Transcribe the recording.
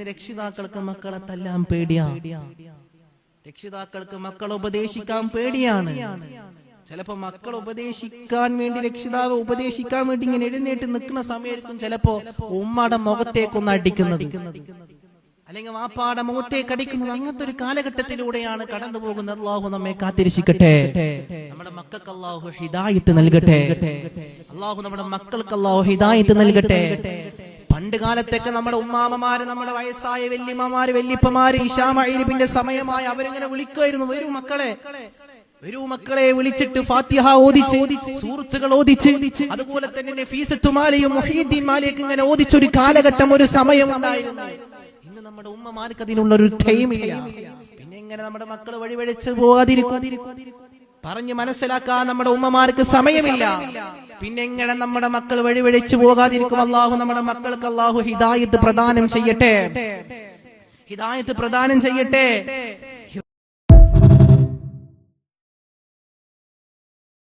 ഇന്ന് രക്ഷിതാക്കൾക്ക് മക്കളെ തല്ലാൻ പേടിയാ. രക്ഷിതാക്കൾക്ക് മക്കളെ ഉപദേശിക്കാൻ പേടിയാണ്. ചിലപ്പോ മക്കൾ ഉപദേശിക്കാൻ വേണ്ടി രക്ഷിതാവ് ഉപദേശിക്കാൻ വേണ്ടി ഇങ്ങനെ എഴുന്നേറ്റ് നിൽക്കുന്ന സമയത്തും ചിലപ്പോ ഉമ്മയുടെ മുഖത്തേക്കൊന്ന് അടിക്കുന്നത്. അല്ലെങ്കിൽ വാപ്പാടെ മുഖത്തേക്ക് അടിക്കുന്നത് അങ്ങനത്തെ ഒരു കാലഘട്ടത്തിലൂടെയാണ് കടന്നു പോകുന്നത്. അള്ളാഹു നമ്മെ കാത്തിരിക്കട്ടെ നമ്മുടെ മക്കൾക്ക് അള്ളാഹു ഹിദായത്ത് നൽകട്ടെ. അള്ളാഹു നമ്മുടെ മക്കൾക്ക് അള്ളാഹു ഹിദായത്ത് നൽകട്ടെ. പണ്ട് കാലത്തൊക്കെ നമ്മുടെ ഉമ്മാമമാര് നമ്മുടെ വയസ്സായ വല്യമ്മമാര് വല്യപ്പമാര് ഇഷാമൈരിപ്പിന്റെ സമയമായി അവരിങ്ങനെ വിളിക്കുമായിരുന്നു വരൂ മക്കളെ വരൂ മക്കളെ വിളിച്ചിട്ട് ഫാത്തിഹ ഓദിച്ച് സുഹൃത്തുക്കൾ ഓദിച്ച് അതുപോലെ തന്നെ ഫീസത്തുമാലയും മൊഹീദ്ദീൻ മാലയൊക്കെ ഇങ്ങനെ ഓദിച്ച ഒരു കാലഘട്ടം ഒരു സമയം ഉണ്ടായിരുന്നു. ഇന്ന് നമ്മുടെ ഉമ്മമാർക്ക് അതിനുള്ള ഒരു ടൈം ഇല്ല പിന്നെ ഇങ്ങനെ നമ്മുടെ മക്കൾ വഴിവഴിച്ച് പോകാതിരിക്കും. പറഞ്ഞ് മനസ്സിലാക്കാൻ നമ്മുടെ ഉമ്മമാർക്ക് സമയമില്ല. പിന്നെ എങ്ങനെ നമ്മുടെ മക്കൾ വഴിവെളിച്ചു പോകാതിരിക്കും അള്ളാഹു നമ്മുടെ മക്കൾക്ക് അള്ളാഹു ഹിദായത്ത് പ്രദാനം ചെയ്യട്ടെ? ഹിദായത്ത് പ്രദാനം ചെയ്യട്ടെ?